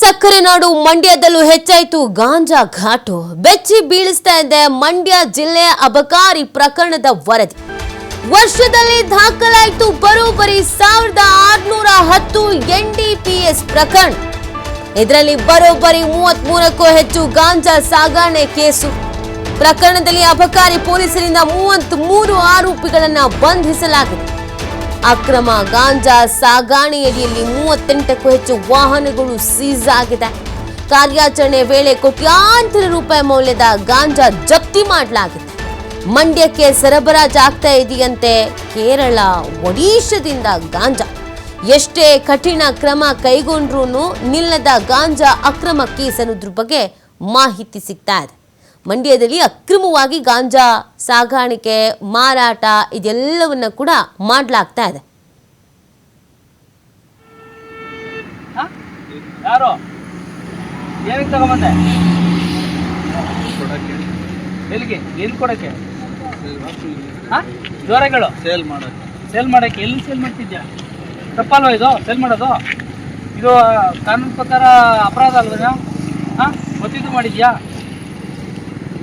ಸಕ್ಕರೆ ನಾಡು ಮಂಡ್ಯದಲ್ಲೂ ಹೆಚ್ಚಾಯಿತು, ಗಾಂಜಾ ಘಾಟು. ಬೆಚ್ಚಿ ಬೀಳಿಸ್ತಾ ಇದೆ ಮಂಡ್ಯ ಜಿಲ್ಲೆಯ ಅಬಕಾರಿ ಪ್ರಕರಣದ ವರದಿ. ವರ್ಷದಲ್ಲಿ ದಾಖಲಾಯಿತು ಬರೋಬ್ಬರಿ ಸಾವಿರದ ಆರುನೂರ ಹತ್ತು ಎನ್ಡಿಪಿಎಸ್ ಪ್ರಕರಣ. ಇದರಲ್ಲಿ ಬರೋಬ್ಬರಿ ಮೂವತ್ತ್ ಮೂರಕ್ಕೂ ಹೆಚ್ಚು ಗಾಂಜಾ ಸಾಗಾಣೆ ಕೇಸು. ಪ್ರಕರಣದಲ್ಲಿ ಅಬಕಾರಿ ಪೊಲೀಸರಿಂದ ಮೂವತ್ತ್ ಮೂರು ಆರೋಪಿಗಳನ್ನು ಬಂಧಿಸಲಾಗಿದೆ. ಅಕ್ರಮ ಗಾಂಜಾ ಸಾಗಾಣೆಯಡಿಯಲ್ಲಿ ಮೂವತ್ತೆಂಟಕ್ಕೂ ಹೆಚ್ಚು ವಾಹನಗಳು ಸೀಸ್ ಆಗಿದೆ ಕಾರ್ಯಾಚರಣೆ ವೇಳೆ ಕೋಟ್ಯಾಂತರ ರೂಪಾಯಿ ಮೌಲ್ಯದ ಗಾಂಜಾ ಜಪ್ತಿ ಮಾಡಲಾಗಿದೆ. ಮಂಡ್ಯಕ್ಕೆ ಸರಬರಾಜು ಆಗ್ತಾ ಇದೆಯಂತೆ ಕೇರಳ ಒಡಿಶಾದಿಂದ ಗಾಂಜಾ. ಎಷ್ಟೇ ಕಠಿಣ ಕ್ರಮ ಕೈಗೊಂಡ್ರೂ ನಿಲ್ಲದ ಗಾಂಜಾ ಅಕ್ರಮ ಕೇಸ್ ಬಗ್ಗೆ ಮಾಹಿತಿ ಸಿಗ್ತಾ ಇದೆ. ಮಂಡ್ಯದಲ್ಲಿ ಅಕ್ರಮವಾಗಿ ಗಾಂಜಾ ಸಾಗಾಣಿಕೆ ಮಾರಾಟ ಇದೆಲ್ಲವನ್ನ ಕೂಡ ಮಾಡಲಾಗ್ತಾ ಇದೆ. ಜೋರಾಗಳು ಸೇಲ್ ಮಾಡೋದು ಸೇಲ್ ಮಾಡಕ್ಕೆ. ಎಲ್ಲಿ ಸೇಲ್ ಮಾಡ್ತಿದ್ಯಾ? ತಪ್ಪಲ್ವ ಇದು? ಸೇಲ್ ಮಾಡೋದು? ಇದು ಕಾನೂನು ಪ್ರಕಾರ ಅಪರಾಧ ಅಲ್ವಾ ಹಾ? ಗೊತ್ತಿದ್ದು ಮಾಡಿದ್ಯಾ?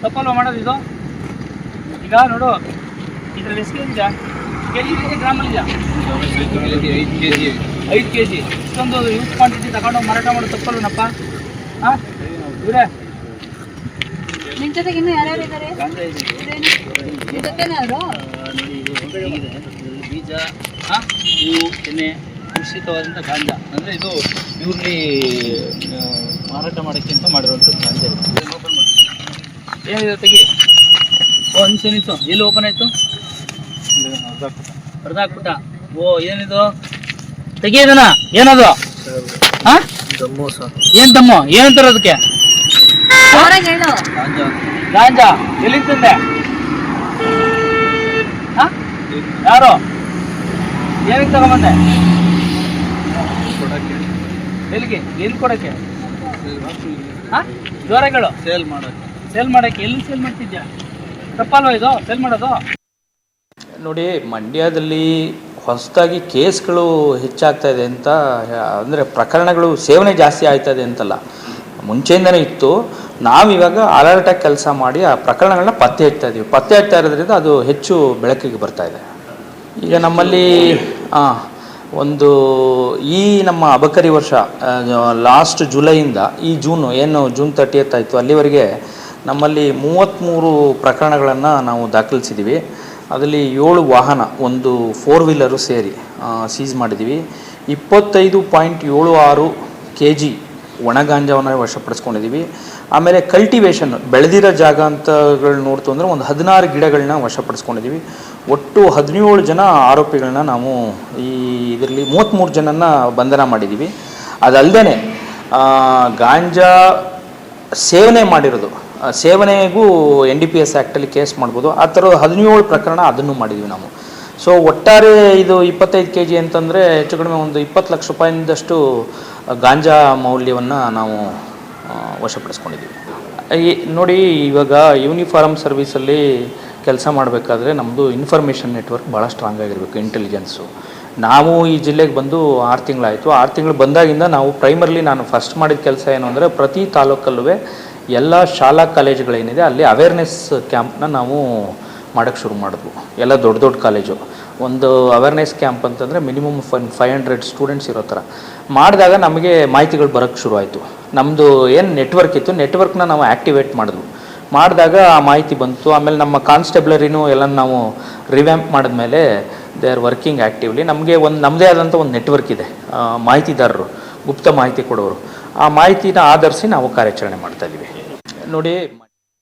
ತಪ್ಪಲ್ವಾ ಮಾಡೋದು ಇದು? ಈಗ ನೋಡು ಇದ್ರಲ್ಲಿ ಎಷ್ಟು ಕೆ ಜಿ ಇದೆ? ಗ್ರಾಮಲ್ಲಿದೆಯಾ ಐದು ಕೆ ಜಿ ಐದು ಕೆ ಜಿ ಇಷ್ಟೊಂದು ಯೂಸ್ ಕ್ವಾಂಟಿಟಿ ತಗೊಂಡು ಮಾರಾಟ ಮಾಡೋದು ತಪ್ಪಲ್ವನಪ್ಪ? ಹಾಂ ಇವರೇ. ನಿಮ್ ಜೊತೆಗೆ ಇನ್ನು ಯಾರ್ಯಾರು ಇದ್ದಾರೆ ಬೀಜ ಹಾಂ ಹೂವು ಎಣ್ಣೆ ಮಿಶ್ರಿತವಾದಂಥ ಗಾಂಜಾ. ಅಂದರೆ ಇದು ಇವ್ರಲ್ಲಿ ಮಾರಾಟ ಮಾಡೋಕ್ಕೆ ಅಂತ ಮಾಡಿರುವಂಥದ್ದು ಗಾಂಜಾ ಇದೆ. ಏನಿದೆ ತೆಗಿ. ಓ ನಿಮಿಷ ನಿಮಿಷ ಎಲ್ಲಿ ಓಪನ್ ಆಯಿತು? ಹೊಡೆದಾಕ್ಬಿಟ್ಟ ಓ, ಏನಿದು? ತೆಗಿಯೋದನ ಏನದು? ದಮ್ಮೋಸ ಏನು ತಮ್ಮ ಏನಂತಾರೆ ಅದಕ್ಕೆ? ಜೋರಾಗಿ ಹೇಳು ಗಾಂಜಾ. ಎಲ್ಲಿಂದ ತಂದೆ ಯಾರು? ಏನಕ್ಕೆ ತಗೊಂಬಂದೆ? ಎಲ್ಲಿಗೆ? ಎಲ್ಲಿ ಕೊಡಕ್ಕೆ? ಸೇಲ್ ಹಾ ಜೋರಾಗಳು ಸೇಲ್ ಮಾಡೋದು ಸೇಲ್ ಮಾಡಕ್ಕೆ ಎಲ್ಲಿ ಸೇಲ್ ಮಾಡ್ತಿದ್ಯಾ? ಇದು ಸೇಲ್ ಮಾಡೋದು? ನೋಡಿ, ಮಂಡ್ಯದಲ್ಲಿ ಹೊಸದಾಗಿ ಕೇಸ್ಗಳು ಹೆಚ್ಚಾಗ್ತಾ ಇದೆ ಅಂತ ಅಂದರೆ ಪ್ರಕರಣಗಳು ಸೇವನೆ ಜಾಸ್ತಿ ಆಯ್ತಾ ಇದೆ ಅಂತಲ್ಲ. ಮುಂಚೆಯಿಂದನೇ ಇತ್ತು. ನಾವಿವಾಗ ಅಲರ್ಟಾಗಿ ಕೆಲಸ ಮಾಡಿ ಆ ಪ್ರಕರಣಗಳನ್ನ ಪತ್ತೆ ಹಚ್ತಾ ಇದ್ದೀವಿ ಪತ್ತೆ ಹಚ್ತಾ ಇರೋದ್ರಿಂದ ಅದು ಹೆಚ್ಚು ಬೆಳಕಿಗೆ ಬರ್ತಾ ಇದೆ. ಈಗ ನಮ್ಮಲ್ಲಿ ಒಂದು ಈ ನಮ್ಮ ಅಬಕರಿ ವರ್ಷ ಲಾಸ್ಟ್ ಜುಲೈಯಿಂದ, ಈ ಜೂನು, ಏನು, ಜೂನ್ ತರ್ಟಿಯತ್ ಆಯಿತು, ಅಲ್ಲಿವರೆಗೆ ನಮ್ಮಲ್ಲಿ ಮೂವತ್ತ್ಮೂರು ಪ್ರಕರಣಗಳನ್ನು ನಾವು ದಾಖಲಿಸಿದ್ದೀವಿ ಅದರಲ್ಲಿ ಏಳು ವಾಹನ, ಒಂದು ಫೋರ್ ವೀಲರು ಸೇರಿ ಸೀಸ್ ಮಾಡಿದ್ದೀವಿ ಇಪ್ಪತ್ತೈದು ಪಾಯಿಂಟ್ ಏಳು ಆರು ಕೆ ಜಿ ಒಣಗಾಂಜಾವನ್ನು ವಶಪಡಿಸ್ಕೊಂಡಿದ್ದೀವಿ ಆಮೇಲೆ ಕಲ್ಟಿವೇಷನ್ ಬೆಳೆದಿರೋ ಜಾಗ ಅಂತಗಳು ನೋಡ್ತು ಅಂದರೆ ಒಂದು ಹದಿನಾರು ಗಿಡಗಳನ್ನ ವಶಪಡಿಸ್ಕೊಂಡಿದ್ದೀವಿ ಒಟ್ಟು ಹದಿನೇಳು ಜನ ಆರೋಪಿಗಳನ್ನ ನಾವು ಈ ಇದರಲ್ಲಿ ಮೂವತ್ತ್ಮೂರು ಜನನ ಬಂಧನ ಮಾಡಿದ್ದೀವಿ ಅದಲ್ಲದೆ ಗಾಂಜಾ ಸೇವನೆ ಮಾಡಿರೋದು ಸೇವನೆಗೂ ಎನ್ ಡಿ ಪಿ ಎಸ್ ಆ್ಯಕ್ಟಲ್ಲಿ ಕೇಸ್ ಮಾಡ್ಬೋದು. ಆ ಥರ ಹದಿನೇಳು ಪ್ರಕರಣ ಅದನ್ನು ಮಾಡಿದ್ವಿ ನಾವು. ಸೊ ಒಟ್ಟಾರೆ ಇದು ಇಪ್ಪತ್ತೈದು ಕೆ ಜಿ ಅಂತಂದರೆ ಹೆಚ್ಚು ಕಡಿಮೆ ಒಂದು ಇಪ್ಪತ್ತು ಲಕ್ಷ ರೂಪಾಯಿಂದಷ್ಟು ಗಾಂಜಾ ಮೌಲ್ಯವನ್ನು ನಾವು ವಶಪಡಿಸ್ಕೊಂಡಿದ್ದೀವಿ. ನೋಡಿ, ಇವಾಗ ಯೂನಿಫಾರ್ಮ್ ಸರ್ವೀಸಲ್ಲಿ ಕೆಲಸ ಮಾಡಬೇಕಾದ್ರೆ ನಮ್ಮದು ಇನ್ಫಾರ್ಮೇಷನ್ ನೆಟ್ವರ್ಕ್ ಭಾಳ ಸ್ಟ್ರಾಂಗ್ ಆಗಿರಬೇಕು, ಇಂಟೆಲಿಜೆನ್ಸು. ನಾವು ಈ ಜಿಲ್ಲೆಗೆ ಬಂದು ಆರು ತಿಂಗಳಾಯಿತು. ಆರು ತಿಂಗಳು ಬಂದಾಗಿಂದ ನಾವು ಪ್ರೈಮರ್ಲಿ ನಾನು ಫಸ್ಟ್ ಮಾಡಿದ ಕೆಲಸ ಏನು ಅಂದರೆ ಪ್ರತಿ ತಾಲೂಕಲ್ಲೂ ಎಲ್ಲ ಶಾಲಾ ಕಾಲೇಜುಗಳೇನಿದೆ, ಅಲ್ಲಿ ಅವೇರ್ನೆಸ್ ಕ್ಯಾಂಪ್ನ ನಾವು ಮಾಡೋಕ್ಕೆ ಶುರು ಮಾಡಿದ್ವು. ಎಲ್ಲ ದೊಡ್ಡ ದೊಡ್ಡ ಕಾಲೇಜು. ಒಂದು ಅವೇರ್ನೆಸ್ ಕ್ಯಾಂಪ್ ಅಂತಂದರೆ minimum fun five hundred students ಇರೋ ಥರ ಮಾಡಿದಾಗ ನಮಗೆ ಮಾಹಿತಿಗಳು ಬರೋಕ್ಕೆ ಶುರು ಆಯಿತು. ನಮ್ಮದು ಏನು ನೆಟ್ವರ್ಕ್ ಇತ್ತು ನೆಟ್ವರ್ಕ್ನ ನಾವು ಆ್ಯಕ್ಟಿವೇಟ್ ಮಾಡಿದ್ವು. ಮಾಡಿದಾಗ ಆ ಮಾಹಿತಿ ಬಂತು. ಆಮೇಲೆ ನಮ್ಮ ಕಾನ್ಸ್ಟೆಬ್ಲರಿನೂ ಎಲ್ಲ ನಾವು ರಿವ್ಯಾಂಪ್ ಮಾಡಿದ್ಮೇಲೆ ದೇ ಆರ್ ವರ್ಕಿಂಗ್ ಆ್ಯಕ್ಟಿವ್ಲಿ ನಮಗೆ ಒಂದು ನಮ್ಮದೇ ಆದಂಥ ಒಂದು ನೆಟ್ವರ್ಕ್ ಇದೆ. ಮಾಹಿತಿದಾರರು, ಗುಪ್ತ ಮಾಹಿತಿ ಕೊಡೋರು. ಆ ಮಾಹಿತಿನ ಆಧರಿಸಿ ನಾವು ಕಾರ್ಯಾಚರಣೆ ಮಾಡ್ತಾ ಇದ್ದೀವಿ. ನೋಡಿ